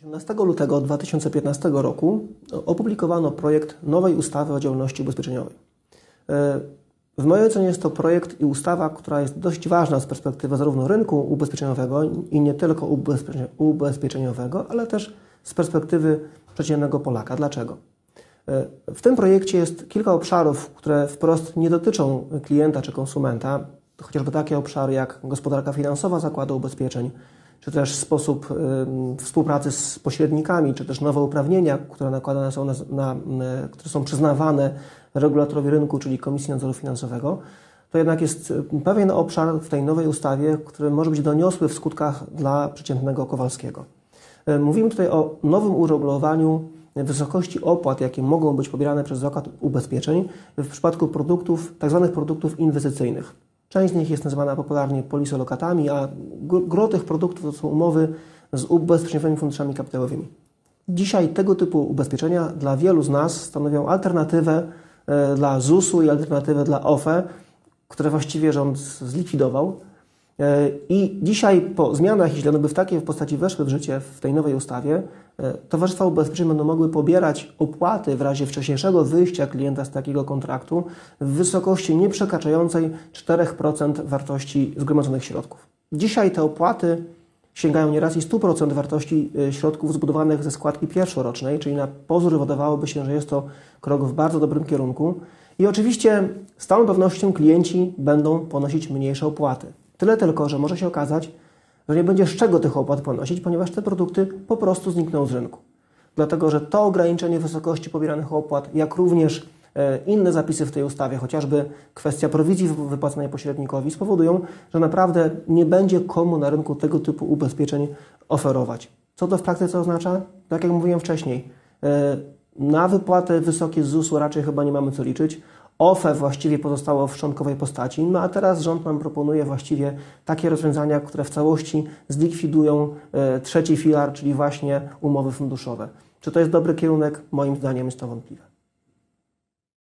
18 lutego 2015 roku opublikowano projekt nowej ustawy o działalności ubezpieczeniowej. E, w mojej ocenie jest to projekt i ustawa, która jest dość ważna z perspektywy zarówno rynku ubezpieczeniowego i nie tylko ubezpieczeniowego, ale też z perspektywy przeciętnego Polaka. Dlaczego? E, w tym projekcie jest kilka obszarów, które wprost nie dotyczą klienta czy konsumenta, chociażby takie obszary jak gospodarka finansowa zakładu ubezpieczeń, czy też sposób współpracy z pośrednikami, czy też nowe uprawnienia, które nakładane są na, na, które są przyznawane regulatorowi rynku, czyli Komisji Nadzoru Finansowego, to jednak jest pewien obszar w tej nowej ustawie, który może być doniosły w skutkach dla przeciętnego Kowalskiego. Mówimy tutaj o nowym uregulowaniu wysokości opłat, jakie mogą być pobierane przez zakład ubezpieczeń w przypadku produktów, tzw. Tak produktów inwestycyjnych. Część z nich jest nazywana popularnie polisolokatami, a gro tych produktów to są umowy z ubezpieczeniowymi funduszami kapitałowymi. Dzisiaj tego typu ubezpieczenia dla wielu z nas stanowią alternatywę e, dla ZUS-u i alternatywę dla OFE, które właściwie rząd zlikwidował. E, I dzisiaj po zmianach, jeśli one by w takiej postaci weszły w życie w tej nowej ustawie, e, towarzystwa ubezpieczeń będą mogły pobierać opłaty w razie wcześniejszego wyjścia klienta z takiego kontraktu w wysokości nieprzekraczającej 4% wartości zgromadzonych środków. Dzisiaj te opłaty sięgają nieraz i 100% wartości e, środków zbudowanych ze składki pierwszorocznej, czyli na pozór wydawałoby się, że jest to krok w bardzo dobrym kierunku. I oczywiście z całą pewnością klienci będą ponosić mniejsze opłaty. Tyle tylko, że może się okazać, że nie będzie z czego tych opłat ponosić, ponieważ te produkty po prostu znikną z rynku. Dlatego, że to ograniczenie wysokości pobieranych opłat, jak również inne zapisy w tej ustawie, chociażby kwestia prowizji wypłacanej pośrednikowi, spowodują, że naprawdę nie będzie komu na rynku tego typu ubezpieczeń oferować. Co to w praktyce oznacza? Tak jak mówiłem wcześniej, e, na wypłaty wysokie ZUS-u raczej chyba nie mamy co liczyć. OFE właściwie pozostało w szczątkowej postaci, no a teraz rząd nam proponuje właściwie takie rozwiązania, które w całości zlikwidują e, trzeci filar, czyli właśnie umowy funduszowe. Czy to jest dobry kierunek? Moim zdaniem jest to wątpliwe.